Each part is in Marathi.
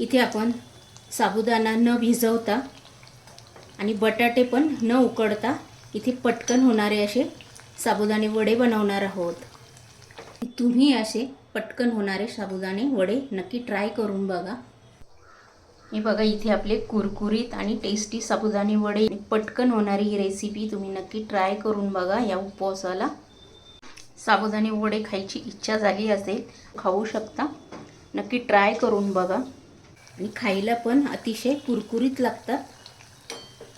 इथे आपण साबुदाणा न भिजवता आणि बटाटे पण न उकडता इथे पटकन होणारे असे साबुदाणे वडे बनवणार आहोत. तुम्ही असे पटकन होणारे साबुदाणे वडे नक्की ट्राय करून बघा. हे बघा इथे आपले कुरकुरीत आणि टेस्टी साबुदाणे वडे. पटकन होणारी ही रेसिपी तुम्ही नक्की ट्राय करून बघा या उपवासाला. साबुदाणे वडे खायची इच्छा झाली असेल खाऊ शकता. नक्की ट्राय करून बघा. आणि खायला पण अतिशय कुरकुरीत लागतात.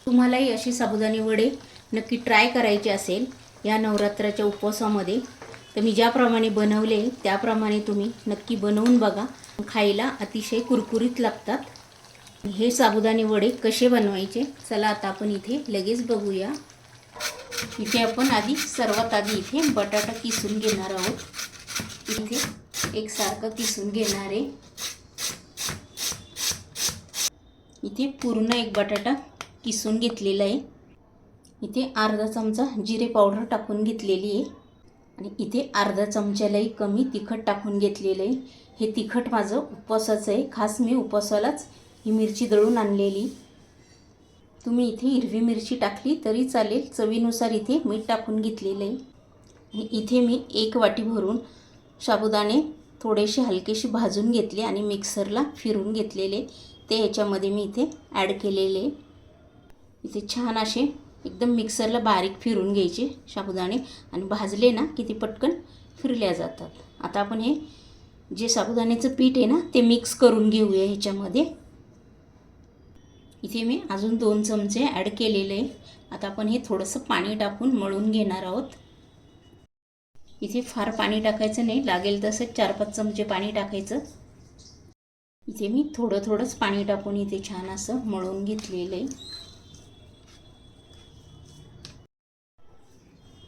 तुम्हालाही अशी साबुदाणे वडे नक्की ट्राय करायचे असेल या नवरात्राच्या उपवासामध्ये तर मी ज्याप्रमाणे बनवले त्याप्रमाणे तुम्ही नक्की बनवून बघा. खायला अतिशय कुरकुरीत लागतात. हे साबुदाणे वडे कसे बनवायचे चला आता आपण इथे लगेच बघूया. इथे आपण आधी सर्वात आधी इथे बटाटा किसून घेणार आहोत. इथे एकसारखं किसून घेणार आहे. इथे पूर्ण एक बटाटा किसून घेतलेला आहे. इथे अर्धा चमचा जिरे पावडर टाकून घेतलेली आहे. आणि इथे अर्धा चमच्यालाही कमी तिखट टाकून घेतलेलं आहे. हे तिखट माझं उपवासाचं आहे. खास मी उपवासालाच ही मिरची दळून आणलेली. तुम्ही इथे हिरवी मिरची टाकली तरी चालेल. चवीनुसार इथे मीठ टाकून घेतलेलं आहे. आणि इथे मी एक वाटी भरून साबुदाणे थोडेसे हलकेशी भाजून घेतले आणि मिक्सरला फिरून घेतलेले. ते ह्याच्यामध्ये मी इथे ॲड केलेले. इथे छान असे एकदम मिक्सरला बारीक फिरून घ्यायचे साबुदाणे. आणि भाजले ना की ते पटकन फिरल्या जातात. आता आपण हे जे साबुदाण्याचं पीठ आहे ना ते मिक्स करून घेऊया ह्याच्यामध्ये. इथे मी अजून दोन चमचे ॲड केलेले. आहे आता आपण हे थोडंसं पाणी टाकून मळून घेणार आहोत. इथे फार पाणी टाकायचं नाही. लागेल तसं चार पाच चमचे पाणी टाकायचं. इथे मी थोडं थोडंच पाणी टाकून इथे छान असं मळून घेतलेलं आहे.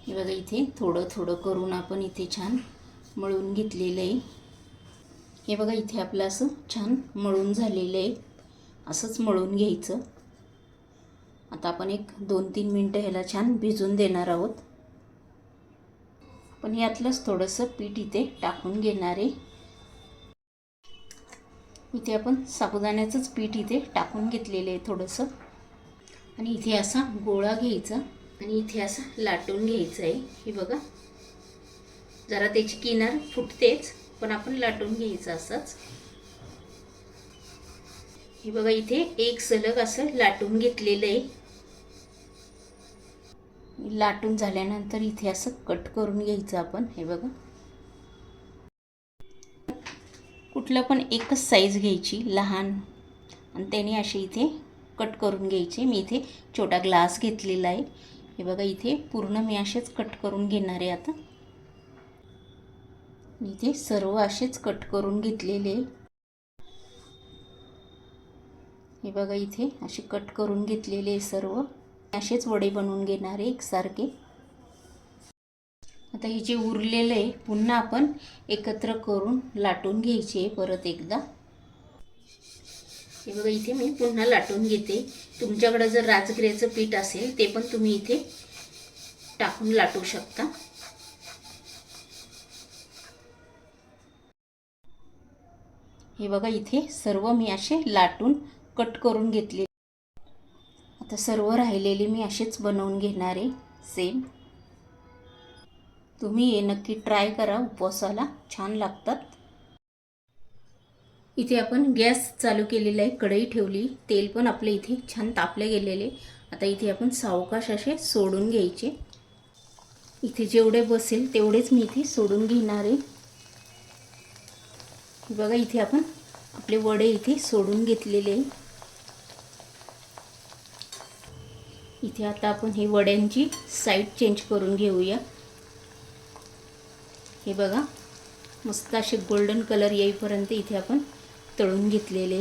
हे बघा इथे थोडं थोडं करून आपण इथे छान मळून घेतलेलं आहे. हे बघा इथे आपलं असं छान मळून झालेलं आहे. असंच मळून घ्यायचं. आता आपण एक दोन तीन मिनटं ह्याला छान भिजून देणार आहोत. पण यातलंच थोडंसं पीठ इथे टाकून घेणार आहे. इथे आपण साबुदाण्याचंच पीठ इथे टाकून घेतलेलं आहे थोडंसं. आणि इथे असा गोळा घ्यायचा आणि इथे असं लाटून घ्यायचं आहे. हे बघा. जरा त्याची किनार फुटतेच पण आपण लाटून घ्यायचं असंच. हे बघा इथे एक सलग असं लाटून घेतलेलं आहे. लाटून झाल्यानंतर इथे असं कट करून घ्यायचं आपण. हे बघा. कुठलं पण एकच साईज घ्यायची लहान. आणि त्याने असे इथे कट करून घ्यायचे. मी इथे छोटा ग्लास घेतलेला आहे. हे बघा इथे पूर्ण मी असेच कट करून घेणार आहे आता. इथे सर्व असेच कट करून घेतलेले हे बघा इथे असे कट करून घेतलेले सर्व. असेच वडे बनवून घेणार आहे एकसारखे. आता हे जे उरलेलं आहे पुन्हा आपण एकत्र करून लाटून घ्यायचे परत एकदा. हे बघा इथे मी पुन्हा लाटून घेते. तुमच्याकडं जर राजगिऱ्याचं पीठ असेल ते पण तुम्ही इथे टाकून लाटू शकता. हे बघा इथे सर्व मी असे लाटून कट करून घेतले. तर सर्व राहिलेले मी असेच बनवून घेणार आहे. सेम तुम्ही हे नक्की ट्राय करा उपवासाला. छान लागतात. इथे आपण गॅस चालू केलेला आहे कढई ठेवली. तेल पण आपल्या इथे छान तापले गेलेले. आता इथे आपण सावकाश असे सोडून घ्यायचे. इथे जेवढे बसेल तेवढेच मी इथे सोडून घेणार आहे. बघा इथे आपण आपले वडे इथे सोडून घेतलेले इथे आता आपण हे वड्यांची साईड चेंज करून घेऊया. हे बघा मस्त असे गोल्डन कलर येईपर्यंत इथे आपण तळून घेतलेले.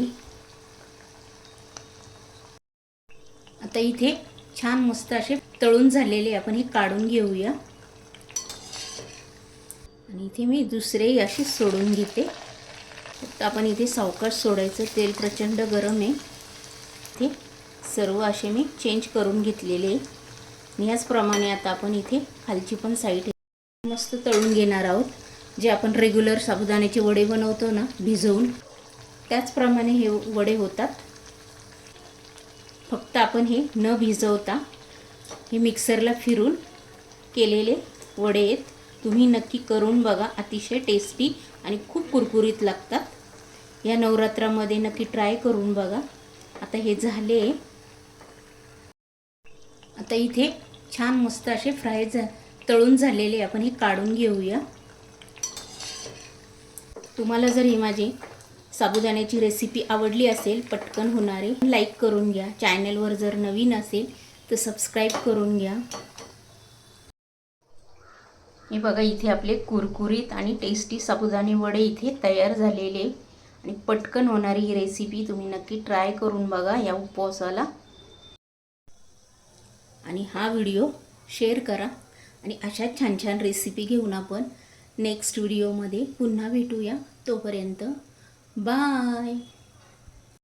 आता इथे छान मस्त असे तळून झालेले आपण हे काढून घेऊया. आणि इथे मी दुसरेही असे सोडून घेते. फक्त आपण इथे सावकाश सोडायचं तेल प्रचंड गरम आहे. इथे सर्व असे मी चेंज करून घेतलेले आणि याचप्रमाणे आता आपण इथे खालची पण साईड मस्त तळून घेणार आहोत. जे आपण रेग्युलर साबुदाण्याचे वडे बनवतो ना भिजवून. त्याचप्रमाणे हे वडे होतात. फक्त आपण हे न भिजवता हे मिक्सरला फिरून केलेले वडे आहेत. तुम्ही नक्की करून बघा. अतिशय टेस्टी आणि खूप कुरकुरीत लागतात. या नवरात्रामध्ये नक्की ट्राय करून बघा. आता हे झाले. आता इथे छान मस्त असे फ्राय झा तळून झालेले आपण हे काढून घेऊया. तुम्हाला जर ही माझी साबुदाण्याची रेसिपी आवडली असेल पटकन होणारी लाईक करून घ्या. चॅनलवर जर नवीन असेल तर सबस्क्राईब करून घ्या. हे बघा इथे आपले कुरकुरीत आणि टेस्टी साबुदाणे वडे इथे तयार झालेले. आणि पटकन होणारी ही रेसिपी तुम्ही नक्की ट्राय करून बघा या उपवासाला. आणि हा व्हिडिओ शेअर करा. आणि अशा छान छान रेसिपी घेऊन आपण नेक्स्ट व्हिडिओमध्ये पुन्हा भेटूया. तोपर्यंत बाय